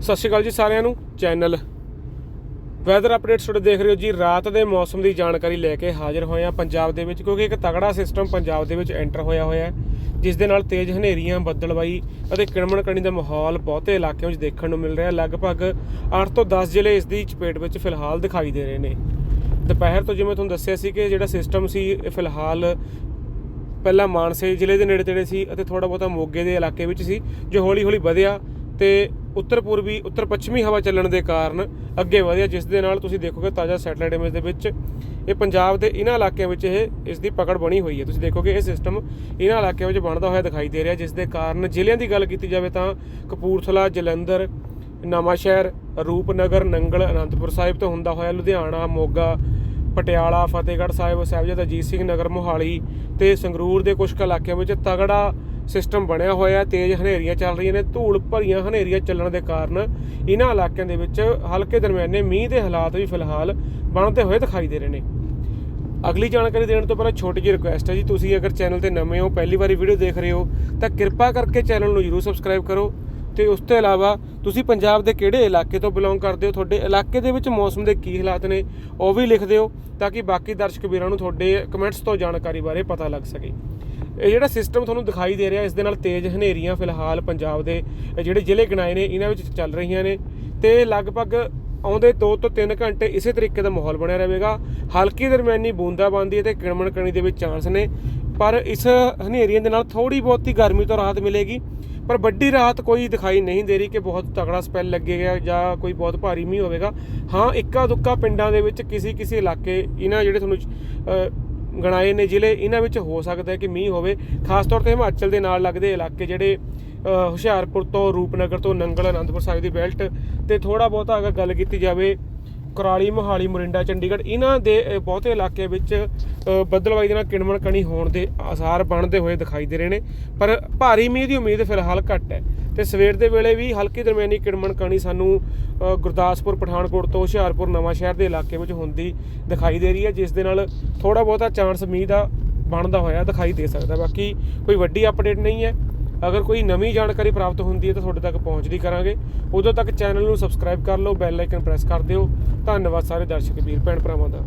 ਸਤਿ ਸ਼੍ਰੀ ਅਕਾਲ ਜੀ ਸਾਰਿਆਂ ਨੂੰ, ਚੈਨਲ ਵੈਦਰ ਅਪਡੇਟਸ ਤੁਹਾਡੇ ਦੇਖ ਰਹੇ ਹੋ ਜੀ। ਰਾਤ ਦੇ ਮੌਸਮ ਦੀ ਜਾਣਕਾਰੀ ਲੈ ਕੇ ਹਾਜ਼ਰ ਹੋਏ ਆ ਪੰਜਾਬ ਦੇ ਵਿੱਚ, ਕਿਉਂਕਿ ਇੱਕ ਤਗੜਾ ਸਿਸਟਮ ਪੰਜਾਬ ਦੇ ਵਿੱਚ ਐਂਟਰ ਹੋਇਆ ਹੋਇਆ ਹੈ, ਜਿਸ ਦੇ ਨਾਲ ਤੇਜ਼ ਹਨੇਰੀਆਂ ਬੱਦਲਬਾਈ ਅਤੇ ਕਿਣਮਣ ਕਣੀ ਦਾ ਮਾਹੌਲ ਬਹੁਤੇ ਇਲਾਕਿਆਂ ਵਿੱਚ ਦੇਖਣ ਨੂੰ ਮਿਲ ਰਿਹਾ ਲਗਭਗ 8 ਤੋਂ 10 ਜ਼ਿਲ੍ਹੇ ਇਸ ਦੀ ਚਪੇਟ ਵਿੱਚ ਫਿਲਹਾਲ ਦਿਖਾਈ ਦੇ ਰਹੇ ਨੇ। ਦੁਪਹਿਰ ਤੋਂ ਜਿਵੇਂ ਤੁਹਾਨੂੰ ਦੱਸਿਆ ਸੀ ਕਿ ਜਿਹੜਾ ਸਿਸਟਮ ਸੀ, ਇਹ ਫਿਲਹਾਲ ਪਹਿਲਾਂ ਮਾਨਸੇ ਜ਼ਿਲ੍ਹੇ ਦੇ ਨੇੜੇ ਤੇੜੇ ਸੀ ਅਤੇ ਥੋੜਾ ਬਹੁਤਾ ਮੋਗੇ ਦੇ ਇਲਾਕੇ ਵਿੱਚ ਸੀ, ਜੋ ਹੌਲੀ ਹੌਲੀ ਵਧਿਆ ਤੇ ਉੱਤਰ ਪੂਰਬੀ, ਉੱਤਰ ਪੱਛਮੀ ਹਵਾ ਚੱਲਣ ਦੇ ਕਾਰਨ ਅੱਗੇ ਵਧਿਆ, ਜਿਸ ਦੇ ਨਾਲ ਤੁਸੀਂ ਦੇਖੋਗੇ ਤਾਜ਼ਾ ਸੈਟਲਾਈਟ ਇਮੇਜ ਦੇ ਵਿੱਚ ਇਹ ਪੰਜਾਬ ਦੇ ਇਹਨਾਂ ਇਲਾਕਿਆਂ ਵਿੱਚ ਇਹ, ਇਸ ਦੀ ਪਕੜ ਬਣੀ ਹੋਈ ਹੈ। ਤੁਸੀਂ ਦੇਖੋਗੇ ਇਹ ਸਿਸਟਮ ਇਹਨਾਂ ਇਲਾਕਿਆਂ ਵਿੱਚ ਬਣਦਾ ਹੋਇਆ ਦਿਖਾਈ ਦੇ ਰਿਹਾ, ਜਿਸ ਦੇ ਕਾਰਨ ਜ਼ਿਲ੍ਹਿਆਂ ਦੀ ਗੱਲ ਕੀਤੀ ਜਾਵੇ ਤਾਂ ਕਪੂਰਥਲਾ, ਜਲੰਧਰ, ਨਵਾਂਸ਼ਹਿਰ, ਰੂਪਨਗਰ, ਨੰਗਲ, ਅਨੰਦਪੁਰ ਸਾਹਿਬ ਤੋਂ ਹੁੰਦਾ ਹੋਇਆ ਲੁਧਿਆਣਾ, ਮੋਗਾ, ਪਟਿਆਲਾ, ਫਤਿਹਗੜ੍ਹ ਸਾਹਿਬ, ਸਾਹਿਬਜ਼ਾਦਾ ਅਜੀਤ ਸਿੰਘ ਨਗਰ, ਮੋਹਾਲੀ ਤੇ ਸੰਗਰੂਰ ਦੇ ਕੁਝ ਕੁ ਇਲਾਕਿਆਂ ਵਿੱਚ ਤਗੜਾ ਸਿਸਟਮ ਬਣਿਆ ਹੋਇਆ, ਤੇਜ਼ ਹਨੇਰੀਆਂ ਚੱਲ ਰਹੀਆਂ ਨੇ, ਧੂੜ ਭਰੀਆਂ ਹਨੇਰੀਆਂ ਚੱਲਣ ਦੇ ਕਾਰਨ ਇਹਨਾਂ ਇਲਾਕਿਆਂ ਦੇ ਵਿੱਚ ਹਲਕੇ ਦਰਮਿਆਨੇ ਮੀਂਹ ਦੇ ਹਾਲਾਤ ਵੀ ਫਿਲਹਾਲ ਬਣਦੇ ਹੋਏ ਦਿਖਾਈ ਦੇ ਰਹੇ ਨੇ। ਅਗਲੀ ਜਾਣਕਾਰੀ ਦੇਣ ਤੋਂ ਪਹਿਲਾਂ ਛੋਟੀ ਜਿਹੀ ਰਿਕੁਐਸਟ ਹੈ ਜੀ, ਤੁਸੀਂ ਅਗਰ ਚੈਨਲ ਤੇ ਨਵੇਂ ਹੋ, ਪਹਿਲੀ ਵਾਰੀ ਵੀਡੀਓ ਦੇਖ ਰਹੇ ਹੋ, ਤਾਂ ਕਿਰਪਾ ਕਰਕੇ ਚੈਨਲ ਨੂੰ ਜਰੂਰ ਸਬਸਕ੍ਰਾਈਬ ਕਰੋ ਤੇ ਉਸ ਤੋਂ ਇਲਾਵਾ ਤੁਸੀਂ ਪੰਜਾਬ ਦੇ ਕਿਹੜੇ ਇਲਾਕੇ ਤੋਂ ਬਿਲੋਂਗ ਕਰਦੇ ਹੋ, ਤੁਹਾਡੇ ਇਲਾਕੇ ਦੇ ਵਿੱਚ ਮੌਸਮ ਦੇ ਕੀ ਹਾਲਾਤ ਨੇ, ਉਹ ਵੀ ਲਿਖ ਦਿਓ ਤਾਂ ਕਿ ਬਾਕੀ ਦਰਸ਼ਕ ਵੀਰਾਂ ਨੂੰ ਤੁਹਾਡੇ ਕਮੈਂਟਸ ਤੋਂ ਜਾਣਕਾਰੀ ਬਾਰੇ ਪਤਾ ਲੱਗ ਸਕੇ। ਇਹ ਜਿਹੜਾ ਸਿਸਟਮ ਤੁਹਾਨੂੰ ਦਿਖਾਈ ਦੇ ਰਿਹਾ, ਇਸ ਦੇ ਨਾਲ ਤੇਜ਼ ਹਨੇਰੀਆਂ ਫਿਲਹਾਲ ਪੰਜਾਬ ਦੇ ਜਿਹੜੇ ਜ਼ਿਲ੍ਹੇ ਗਿਣਾਏ ਨੇ, ਇਹਨਾਂ ਵਿੱਚ ਚੱਲ ਰਹੀਆਂ ਨੇ ਤੇ ਲਗਭਗ ਆਉਂਦੇ 2 ਤੋਂ 3 ਘੰਟੇ ਇਸੇ ਤਰੀਕੇ ਦਾ ਮਾਹੌਲ ਬਣਿਆ ਰਹੇਗਾ। ਹਲਕੀ ਦਰਮਿਆਨੀ ਬੂੰਦਾਬਾਂਦੀ ਅਤੇ ਕਿਣਮਣ ਕਣੀ ਦੇ ਵਿੱਚ ਚਾਂਸ ਨੇ, ਪਰ ਇਸ ਹਨੇਰੀਆਂ ਦੇ ਨਾਲ ਥੋੜੀ ਬਹੁਤੀ ਗਰਮੀ ਤੋਂ ਰਾਹਤ ਮਿਲੇਗੀ। ਪਰ ਵੱਡੀ ਰਾਹਤ ਕੋਈ ਦਿਖਾਈ ਨਹੀਂ ਦੇ ਰਹੀ ਕਿ ਬਹੁਤ ਤਗੜਾ ਸਪੈਲ ਲੱਗੇਗਾ ਜਾਂ ਕੋਈ ਬਹੁਤ ਭਾਰੀ ਮੀਂਹ ਹੋਵੇਗਾ। ਹਾਂ ਇੱਕਾ ਦੁੱਕਾ ਪਿੰਡਾਂ ਦੇ ਵਿੱਚ ਕਿਸੇ ਕਿਸੇ ਇਲਾਕੇ, ਇਹਨਾਂ ਜਿਹੜੇ ਤੁਹਾਨੂੰ ਗਣਾਏ ਨੇ ਜ਼ਿਲ੍ਹੇ ਇਹਨਾਂ ਵਿੱਚ ਹੋ ਸਕਦਾ ਹੈ ਕਿ ਮੀਂਹ ਹੋਵੇ। ਖਾਸ ਤੌਰ ਤੇ ਹਿਮਾਚਲ ਦੇ ਨਾਲ ਲੱਗਦੇ ਇਲਾਕੇ ਜਿਹੜੇ ਹੁਸ਼ਿਆਰਪੁਰ ਤੋਂ ਰੂਪਨਗਰ ਤੋਂ ਨੰਗਲ ਅਨੰਦਪੁਰ ਸਾਹਿਬ ਦੀ ਬੈਲਟ ਤੇ ਥੋੜਾ ਬਹੁਤਾ ਅਗਰ ਗੱਲ ਕੀਤੀ ਜਾਵੇ ਕੁਰਾਲੀ ਮੋਹਾਲੀ ਮੋਰਿੰਡਾ ਚੰਡੀਗੜ੍ਹ ਇਹਨਾਂ ਦੇ ਬਹੁਤੇ ਇਲਾਕੇ ਵਿੱਚ ਅਹ, ਬੱਦਲਵਾਈ ਦੇ ਨਾਲ ਕਿਣਮਣ ਕਣੀ ਹੋਣ ਦੇ ਆਸਾਰ ਬਣਦੇ ਹੋਏ ਦਿਖਾਈ ਦੇ ਰਹੇ ਨੇ। ਪਰ ਭਾਰੀ ਮੀਂਹ ਦੀ ਉਮੀਦ ਫਿਲਹਾਲ ਘੱਟ ਹੈ। ਤੇ ਸਵੇਰ ਦੇ ਵੇਲੇ ਵੀ ਹਲਕੀ ਦਰਮਿਆਨੀ ਕਿੜਮਣ ਕਣੀ ਸਾਨੂੰ ਗੁਰਦਾਸਪੁਰ, ਪਠਾਨਕੋਟ ਤੋਂ ਹੁਸ਼ਿਆਰਪੁਰ ਨਵਾਂ ਸ਼ਹਿਰ ਦੇ ਇਲਾਕੇ ਵਿੱਚ ਹੁੰਦੀ ਦਿਖਾਈ ਦੇ ਰਹੀ ਹੈ, ਜਿਸ ਦੇ ਨਾਲ ਥੋੜਾ ਬਹੁਤਾ ਚਾਂਸ ਮੀਂਹ ਦਾ ਬਣਦਾ ਹੋਇਆ ਦਿਖਾਈ ਦੇ ਸਕਦਾ। ਬਾਕੀ ਕੋਈ ਵੱਡੀ ਅਪਡੇਟ ਨਹੀਂ ਹੈ। ਅਗਰ ਕੋਈ ਨਵੀਂ ਜਾਣਕਾਰੀ ਪ੍ਰਾਪਤ ਹੁੰਦੀ ਹੈ ਤਾਂ ਤੁਹਾਡੇ ਤੱਕ ਪਹੁੰਚਦੀ ਕਰਾਂਗੇ। ਉਦੋਂ ਤੱਕ ਚੈਨਲ ਨੂੰ ਸਬਸਕ੍ਰਾਈਬ ਕਰ ਲਓ ਬੈਲ ਆਈਕਨ ਪ੍ਰੈਸ ਕਰ ਦਿਓ। ਧੰਨਵਾਦ ਸਾਰੇ ਦਰਸ਼ਕ, ਵੀਰ, ਭੈਣ ਭਰਾਵਾਂ ਦਾ।